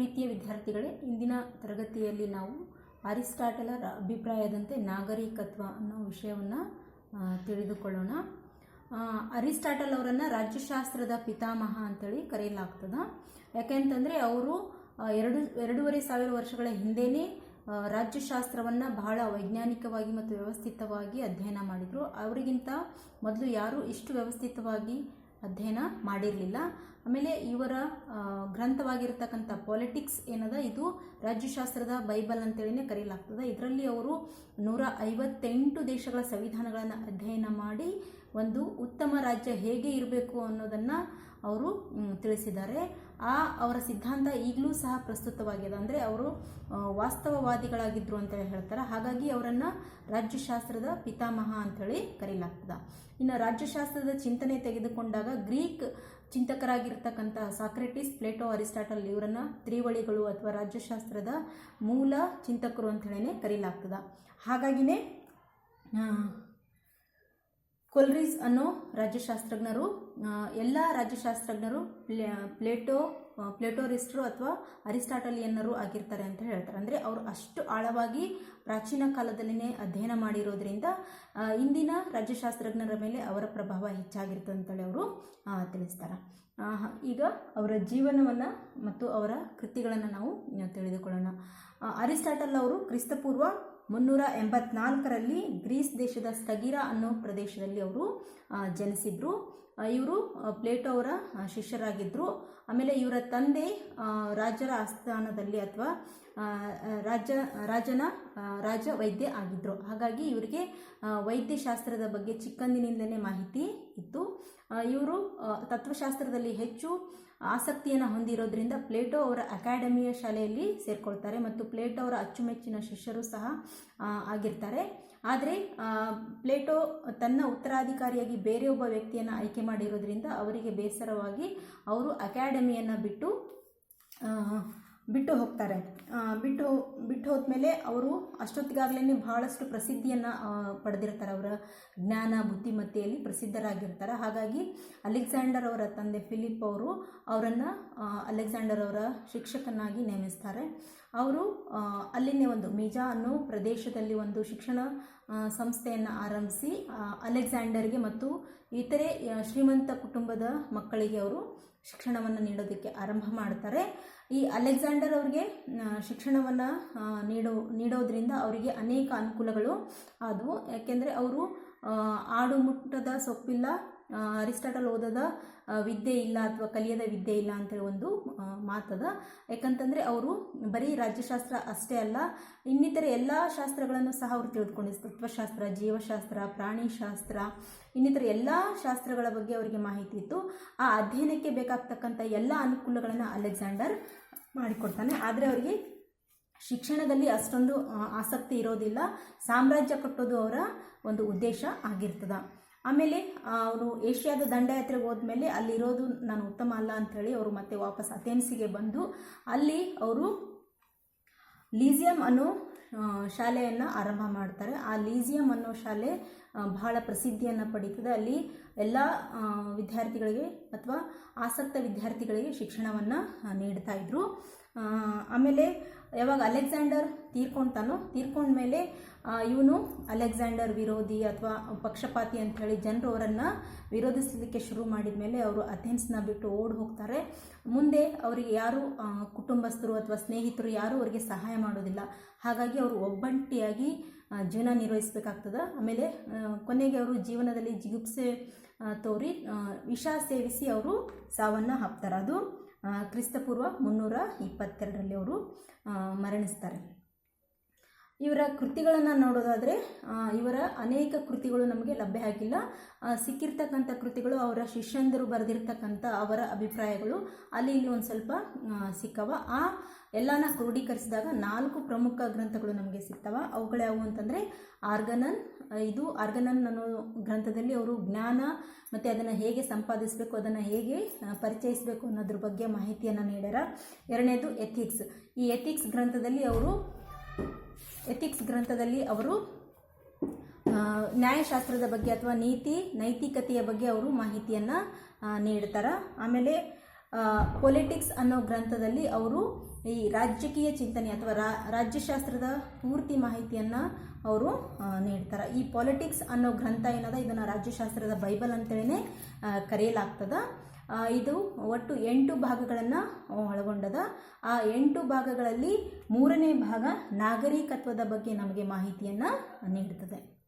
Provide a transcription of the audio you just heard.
ಪ್ರೀತಿಯ ವಿದ್ಯಾರ್ಥಿಗಳೇ, ಇಂದಿನ ತರಗತಿಯಲ್ಲಿ ನಾವು ಅರಿಸ್ಟಾಟಲರ ಅಭಿಪ್ರಾಯದಂತೆ ನಾಗರಿಕತ್ವ ಅನ್ನೋ ವಿಷಯವನ್ನು ತಿಳಿದುಕೊಳ್ಳೋಣ. ಅರಿಸ್ಟಾಟಲ್ ಅವರನ್ನು ರಾಜ್ಯಶಾಸ್ತ್ರದ ಪಿತಾಮಹ ಅಂತೇಳಿ ಕರೆಯಲಾಗ್ತದೆ. ಯಾಕೆಂತಂದರೆ ಅವರು ಎರಡು, ಎರಡೂವರೆ ಸಾವಿರ ವರ್ಷಗಳ ಹಿಂದೆಯೇ ರಾಜ್ಯಶಾಸ್ತ್ರವನ್ನು ಬಹಳ ವೈಜ್ಞಾನಿಕವಾಗಿ ಮತ್ತು ವ್ಯವಸ್ಥಿತವಾಗಿ ಅಧ್ಯಯನ ಮಾಡಿದರು. ಅವರಿಗಿಂತ ಮೊದಲು ಯಾರು ಇಷ್ಟು ವ್ಯವಸ್ಥಿತವಾಗಿ ಅಧ್ಯಯನ ಮಾಡಿರಲಿಲ್ಲ. ಆಮೇಲೆ ಇವರ ಗ್ರಂಥವಾಗಿರತಕ್ಕಂಥ ಪಾಲಿಟಿಕ್ಸ್ ಏನದ? ಇದು ರಾಜ್ಯಶಾಸ್ತ್ರದ ಬೈಬಲ್ ಅಂತೇಳಿನೇ ಕರೆಯಲಾಗ್ತದೆ ಇದರಲ್ಲಿ ಅವರು ನೂರ ಐವತ್ತೆಂಟು ದೇಶಗಳ ಸಂವಿಧಾನಗಳನ್ನು ಅಧ್ಯಯನ ಮಾಡಿ ಒಂದು ಉತ್ತಮ ರಾಜ್ಯ ಹೇಗೆ ಇರಬೇಕು ಅನ್ನೋದನ್ನು ಅವರು ತಿಳಿಸಿದ್ದಾರೆ. ಆ ಅವರ ಸಿದ್ಧಾಂತ ಈಗಲೂ ಸಹ ಪ್ರಸ್ತುತವಾಗಿದೆ. ಅಂದರೆ ಅವರು ವಾಸ್ತವವಾದಿಗಳಾಗಿದ್ದರು ಅಂತೇಳಿ ಹೇಳ್ತಾರೆ. ಹಾಗಾಗಿ ಅವರನ್ನು ರಾಜ್ಯಶಾಸ್ತ್ರದ ಪಿತಾಮಹ ಅಂಥೇಳಿ ಕರೆಯಲಾಗ್ತದೆ ಇನ್ನು ರಾಜ್ಯಶಾಸ್ತ್ರದ ಚಿಂತನೆ ತೆಗೆದುಕೊಂಡಾಗ ಗ್ರೀಕ್ ಚಿಂತಕರಾಗಿರ್ತಕ್ಕಂಥ ಸಾಕ್ರೆಟಿಸ್, ಪ್ಲೇಟೋ, ಅರಿಸ್ಟಾಟಲ್ ಇವರನ್ನು ತ್ರಿವಳಿಗಳು ಅಥವಾ ರಾಜ್ಯಶಾಸ್ತ್ರದ ಮೂಲ ಚಿಂತಕರು ಅಂತ ಹೇಳಿನೇ ಕರೀಲಾಗ್ತದೆ. ಹಾಗಾಗಿನೇ ಕೊಲ್ರಿಸ್ ಅನ್ನೋ ರಾಜ್ಯಶಾಸ್ತ್ರಜ್ಞರು ಎಲ್ಲ ರಾಜ್ಯಶಾಸ್ತ್ರಜ್ಞರು, ಪ್ಲೇ, ಪ್ಲೇಟೋ ಪ್ಲೇಟೋರಿಸ್ಟರು ಅಥವಾ ಅರಿಸ್ಟಾಟಲಿಯನ್ನರು ಆಗಿರ್ತಾರೆ ಅಂತ ಹೇಳ್ತಾರೆ. ಅಂದರೆ ಅವರು ಅಷ್ಟು ಆಳವಾಗಿ ಪ್ರಾಚೀನ ಕಾಲದಲ್ಲಿನೇ ಅಧ್ಯಯನ ಮಾಡಿರೋದ್ರಿಂದ ಇಂದಿನ ರಾಜ್ಯಶಾಸ್ತ್ರಜ್ಞರ ಮೇಲೆ ಅವರ ಪ್ರಭಾವ ಹೆಚ್ಚಾಗಿರ್ತದೆ ಅಂತೇಳಿ ಅವರು ತಿಳಿಸ್ತಾರೆ. ಈಗ ಅವರ ಜೀವನವನ್ನು ಮತ್ತು ಅವರ ಕೃತಿಗಳನ್ನು ನಾವು ತಿಳಿದುಕೊಳ್ಳೋಣ. ಅರಿಸ್ಟಾಟಲ್ ಅವರು ಕ್ರಿಸ್ತಪೂರ್ವ ಮುನ್ನೂರ ಎಂಬತ್ನಾಲ್ಕರಲ್ಲಿ ಗ್ರೀಸ್ ದೇಶದ ಸ್ಥಗಿರ ಅನ್ನೋ ಪ್ರದೇಶದಲ್ಲಿ ಅವರು ಜನಿಸಿದ್ರು. ಇವರು ಪ್ಲೇಟೋ ಅವರ ಶಿಷ್ಯರಾಗಿದ್ದರು ಆಮೇಲೆ ಇವರ ತಂದೆ ರಾಜರ ಆಸ್ಥಾನದಲ್ಲಿ ಅಥವಾ ರಾಜ, ರಾಜನ ರಾಜ ವೈದ್ಯ ಆಗಿದ್ದರು ಹಾಗಾಗಿ ಇವರಿಗೆ ವೈದ್ಯಶಾಸ್ತ್ರದ ಬಗ್ಗೆ ಚಿಕ್ಕಂದಿನಿಂದಲೇ ಮಾಹಿತಿ ಇತ್ತು. ಇವರು ತತ್ವಶಾಸ್ತ್ರದಲ್ಲಿ ಹೆಚ್ಚು ಆಸಕ್ತಿಯನ್ನು ಹೊಂದಿರೋದ್ರಿಂದ ಪ್ಲೇಟೋ ಅವರ ಅಕಾಡೆಮಿಯ ಶಾಲೆಯಲ್ಲಿ ಸೇರ್ಕೊಳ್ತಾರೆ ಮತ್ತು ಪ್ಲೇಟೋ ಅವರ ಅಚ್ಚುಮೆಚ್ಚಿನ ಶಿಷ್ಯರು ಸಹ ಆಗಿರ್ತಾರೆ. ಆದರೆ ಪ್ಲೇಟೋ ತನ್ನ ಉತ್ತರಾಧಿಕಾರಿಯಾಗಿ ಬೇರೆ ಒಬ್ಬ ವ್ಯಕ್ತಿಯನ್ನು ಆಯ್ಕೆ ಮಾಡಿರೋದ್ರಿಂದ ಅವರಿಗೆ ಬೇಸರವಾಗಿ ಅವರು ಅಕಾಡೆಮಿಯನ್ನು ಬಿಟ್ಟು ಬಿಟ್ಟು ಹೋಗ್ತಾರೆ. ಬಿಟ್ಟು ಬಿಟ್ಟು ಹೋದ್ಮೇಲೆ ಅವರು ಅಷ್ಟೊತ್ತಿಗಾಗಲೇ ಬಹಳಷ್ಟು ಪ್ರಸಿದ್ಧಿಯನ್ನು ಪಡೆದಿರ್ತಾರೆ. ಅವರ ಜ್ಞಾನ, ಬುದ್ಧಿಮತ್ತೆಯಲ್ಲಿ ಪ್ರಸಿದ್ಧರಾಗಿರ್ತಾರೆ. ಹಾಗಾಗಿ ಅಲೆಕ್ಸಾಂಡರ್ ಅವರ ತಂದೆ ಫಿಲಿಪ್ ಅವರು ಅವರನ್ನು ಅಲೆಕ್ಸಾಂಡರ್ ಅವರ ಶಿಕ್ಷಕನಾಗಿ ನೇಮಿಸ್ತಾರೆ. ಅವರು ಅಲ್ಲಿನೇ ಒಂದು ಮಿಜಾ ಅನ್ನೋ ಪ್ರದೇಶದಲ್ಲಿ ಒಂದು ಶಿಕ್ಷಣ ಸಂಸ್ಥೆಯನ್ನು ಆರಂಭಿಸಿ ಅಲೆಕ್ಸಾಂಡರ್ಗೆ ಮತ್ತು ಇತರೆ ಶ್ರೀಮಂತ ಕುಟುಂಬದ ಮಕ್ಕಳಿಗೆ ಅವರು ಶಿಕ್ಷಣವನ್ನು ನೀಡೋದಕ್ಕೆ ಆರಂಭ ಮಾಡ್ತಾರೆ. ಈ ಅಲೆಕ್ಸಾಂಡರ್ ಅವ್ರಿಗೆ ಶಿಕ್ಷಣವನ್ನು ನೀಡೋ, ನೀಡೋದ್ರಿಂದ ಅವರಿಗೆ ಅನೇಕ ಅನುಕೂಲಗಳು ಆದವು. ಯಾಕೆಂದರೆ ಅವರು ಆಡು ಮುಟ್ಟದ ಸೊಪ್ಪಿಲ್ಲ ಅರಿಸ್ಟಾಟಲ್ ಓದದ ವಿದ್ಯೆ ಇಲ್ಲ ಅಥವಾ ಕಲಿಯದ ವಿದ್ಯೆ ಇಲ್ಲ ಅಂತೇಳಿ ಒಂದು ಮಾತದ. ಯಾಕಂತಂದರೆ ಅವರು ಬರೀ ರಾಜ್ಯಶಾಸ್ತ್ರ ಅಷ್ಟೇ ಅಲ್ಲ, ಇನ್ನಿತರ ಎಲ್ಲ ಶಾಸ್ತ್ರಗಳನ್ನು ಸಹ ಅವರು ತಿಳಿದುಕೊಂಡಿದ್ರು ತತ್ವಶಾಸ್ತ್ರ, ಜೀವಶಾಸ್ತ್ರ, ಪ್ರಾಣಿಶಾಸ್ತ್ರ, ಇನ್ನಿತರ ಎಲ್ಲ ಶಾಸ್ತ್ರಗಳ ಬಗ್ಗೆ ಅವರಿಗೆ ಮಾಹಿತಿ ಇತ್ತು. ಆ ಅಧ್ಯಯನಕ್ಕೆ ಬೇಕಾಗ್ತಕ್ಕಂಥ ಎಲ್ಲ ಅನುಕೂಲಗಳನ್ನು ಅಲೆಕ್ಸಾಂಡರ್ ಮಾಡಿಕೊಡ್ತಾನೆ. ಆದರೆ ಅವರಿಗೆ ಶಿಕ್ಷಣದಲ್ಲಿ ಅಷ್ಟೊಂದು ಆಸಕ್ತಿ ಇರೋದಿಲ್ಲ. ಸಾಮ್ರಾಜ್ಯ ಕಟ್ಟೋದು ಅವರ ಒಂದು ಉದ್ದೇಶ ಆಗಿರ್ತದ. ಆಮೇಲೆ ಅವರು ಏಷ್ಯಾದ ದಂಡಯಾತ್ರೆಗೆ ಹೋದ್ಮೇಲೆ ಅಲ್ಲಿರೋದು ನಾನು ಉತ್ತಮ ಅಲ್ಲ ಅಂಥೇಳಿ ಅವರು ಮತ್ತೆ ವಾಪಸ್ ಅಥೆನ್ಸಿಗೆ ಬಂದು, ಅಲ್ಲಿ ಅವರು ಲೀಸಿಯಂ ಅನ್ನೋ ಶಾಲೆಯನ್ನು ಆರಂಭ ಮಾಡ್ತಾರೆ. ಆ ಲೀಸಿಯಂ ಅನ್ನೋ ಶಾಲೆ ಬಹಳ ಪ್ರಸಿದ್ಧಿಯನ್ನು ಪಡೀತದೆ. ಅಲ್ಲಿ ಎಲ್ಲ ವಿದ್ಯಾರ್ಥಿಗಳಿಗೆ ಅಥವಾ ಆಸಕ್ತ ವಿದ್ಯಾರ್ಥಿಗಳಿಗೆ ಶಿಕ್ಷಣವನ್ನು ನೀಡ್ತಾ ಇದ್ರು. ಆಮೇಲೆ ಯಾವಾಗ ಅಲೆಕ್ಸಾಂಡರ್ ತೀರ್ಕೊಳ್ತಾನೋ ತೀರ್ಕೊಂಡ್ಮೇಲೆ ಇವನು ಅಲೆಕ್ಸಾಂಡರ್ ವಿರೋಧಿ ಅಥವಾ ಪಕ್ಷಪಾತಿ ಅಂತ ಹೇಳಿ ಜನರು ಅವರನ್ನು ವಿರೋಧಿಸಲಿಕ್ಕೆ ಶುರು ಮಾಡಿದ ಮೇಲೆ ಅವರು ಅಥೆನ್ಸ್ನ ಬಿಟ್ಟು ಓಡಿ ಹೋಗ್ತಾರೆ. ಮುಂದೆ ಅವರಿಗೆ ಯಾರು ಕುಟುಂಬಸ್ಥರು ಅಥವಾ ಸ್ನೇಹಿತರು ಯಾರೂ ಅವರಿಗೆ ಸಹಾಯ ಮಾಡೋದಿಲ್ಲ. ಹಾಗಾಗಿ ಅವರು ಒಬ್ಬಂಟಿಯಾಗಿ ಜೀವನ ನಿರ್ವಹಿಸಬೇಕಾಗ್ತದೆ. ಆಮೇಲೆ ಕೊನೆಗೆ ಅವರು ಜೀವನದಲ್ಲಿ ಜಿಗುಪ್ಸೆ ತೋರಿ ವಿಷ ಸೇವಿಸಿ ಅವರು ಸಾವನ್ನು ಹಾಕ್ತಾರೆ ಅದು ಕ್ರಿಸ್ತಪೂರ್ವ ಮುನ್ನೂರ ಇಪ್ಪತ್ತೆರಡರಲ್ಲಿ ಅವರು ಮರಣಿಸ್ತಾರೆ. ಇವರ ಕೃತಿಗಳನ್ನು ನೋಡೋದಾದರೆ ಇವರ ಅನೇಕ ಕೃತಿಗಳು ನಮಗೆ ಲಭ್ಯ ಆಗಿಲ್ಲ. ಸಿಕ್ಕಿರ್ತಕ್ಕಂಥ ಕೃತಿಗಳು ಅವರ ಶಿಷ್ಯಂದರು ಬರೆದಿರ್ತಕ್ಕಂಥ ಅವರ ಅಭಿಪ್ರಾಯಗಳು ಅಲ್ಲಿ ಇಲ್ಲಿ ಒಂದು ಸ್ವಲ್ಪ ಸಿಕ್ಕವ. ಆ ಎಲ್ಲನ ಕ್ರೋಢೀಕರಿಸಿದಾಗ ನಾಲ್ಕು ಪ್ರಮುಖ ಗ್ರಂಥಗಳು ನಮಗೆ ಸಿಗ್ತವ. ಅವುಗಳು ಯಾವುವು ಅಂತಂದರೆ ಆರ್ಗನನ್, ಇದು ಆರ್ಗನನ್ ಅನ್ನೋ ಗ್ರಂಥದಲ್ಲಿ ಅವರು ಜ್ಞಾನ ಮತ್ತು ಅದನ್ನು ಹೇಗೆ ಸಂಪಾದಿಸಬೇಕು, ಅದನ್ನು ಹೇಗೆ ಪರಿಚಯಿಸಬೇಕು ಅನ್ನೋದ್ರ ಬಗ್ಗೆ ಮಾಹಿತಿಯನ್ನು ನೀಡ್ಯಾರ. ಎರಡನೇದು ಎಥಿಕ್ಸ್ ಈ ಎಥಿಕ್ಸ್ ಗ್ರಂಥದಲ್ಲಿ ಅವರು ಎಥಿಕ್ಸ್ ಗ್ರಂಥದಲ್ಲಿ ಅವರು ನ್ಯಾಯಶಾಸ್ತ್ರದ ಬಗ್ಗೆ ಅಥವಾ ನೀತಿ, ನೈತಿಕತೆಯ ಬಗ್ಗೆ ಅವರು ಮಾಹಿತಿಯನ್ನು ನೀಡ್ತಾರೆ. ಆಮೇಲೆ ಪೊಲಿಟಿಕ್ಸ್ ಅನ್ನೋ ಗ್ರಂಥದಲ್ಲಿ ಅವರು ಈ ರಾಜಕೀಯ ಚಿಂತನೆ ಅಥವಾ ರಾಜ್ಯಶಾಸ್ತ್ರದ ಪೂರ್ತಿ ಮಾಹಿತಿಯನ್ನು ಅವರು ನೀಡ್ತಾರೆ. ಈ ಪೊಲಿಟಿಕ್ಸ್ ಅನ್ನೋ ಗ್ರಂಥ ಏನದ? ಇದನ್ನು ರಾಜ್ಯಶಾಸ್ತ್ರದ ಬೈಬಲ್ ಅಂತೇಳಿ ಕರೆಯಲಾಗ್ತದ. ಇದು ಒಟ್ಟು ಎಂಟು ಭಾಗಗಳನ್ನು ಒಳಗೊಂಡದ. ಆ ಎಂಟು ಭಾಗಗಳಲ್ಲಿ ಮೂರನೇ ಭಾಗ ನಾಗರಿಕತ್ವದ ಬಗ್ಗೆ ನಮಗೆ ಮಾಹಿತಿಯನ್ನು ನೀಡುತ್ತದೆ